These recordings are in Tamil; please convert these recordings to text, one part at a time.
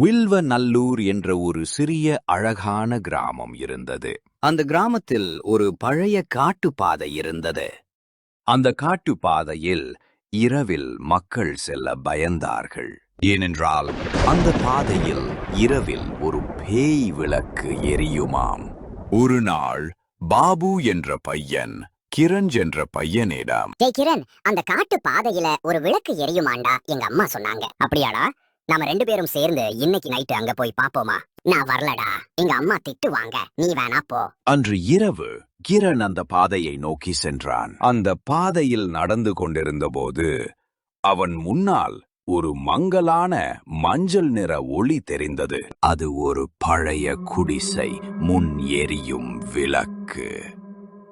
வில்வநல்லூர் என்ற ஒரு சிறிய அழகான கிராமம் இருந்தது. அந்த கிராமத்தில் ஒரு பழைய காட்டுப்பாதை இருந்தது. அந்த காட்டுப்பாதையில் இரவில் மக்கள் செல்ல பயந்தார்கள். ஏனென்றால் அந்த பாதையில் இரவில் ஒரு பேய் விளக்கு எரியுமாம். ஒரு நாள் பாபு என்ற பையன் கிரண் என்ற பையனிடம் டேய் கிரண் அந்த காட்டு பாதையில ஒரு விளக்கு எரியுமாண்டா? எங்க அம்மா சொன்னாங்க. அப்படியாடா? நாம ரெண்டு பேரும் சேர்ந்து இன்னைக்கு நைட்டு அங்க போய் பாப்போமா? நான் வரலடா. எங்க அம்மா திட்டுவாங்க. நீ வேணா போ. அன்று இரவு கிரண் அந்த பாதையை நோக்கி சென்றான். அந்த பாதையில் நடந்து கொண்டிருந்தபோது அவன் முன்னால் ஒரு மங்கலான மஞ்சள் நிற ஒளி தெரிந்தது. அது ஒரு பழைய குடிசை முன் எரியும் விளக்கு.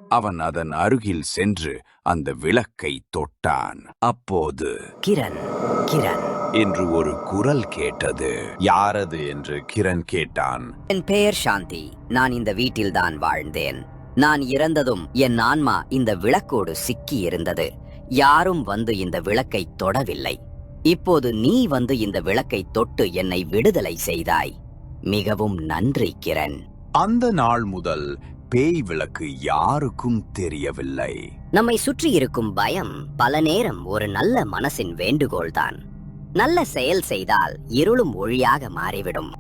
அவன் அதன் அருகில் சென்று அந்த விளக்கை தொட்டான். அப்போது கிரண் கிரண். என்று ஒரு குரல் கேட்டது. யாரது என்று கிரண் கேட்டான். என் பெயர் சாந்தி. நான் இந்த வீட்டில்தான் வாழ்ந்தேன். நான் இறந்ததும் என் ஆன்மா இந்த விளக்கோடு சிக்கி இருந்தது யாரும் வந்து இந்த விளக்கை தொடவில்லை. இப்போது நீ வந்து இந்த விளக்கை தொட்டு என்னை விடுதலை செய்தாய். மிகவும் நன்றி கிரண். அந்த நாள் முதல் பேய் விளக்கு யாருக்கும் தெரியவில்லை. நம்மை சுற்றி இருக்கும் பயம் பல நேரம் ஒரு நல்ல மனசின் வேண்டுகோள்தான். நல்ல செயல் செய்தால் இருளும் ஒளியாக மாறிவிடும்.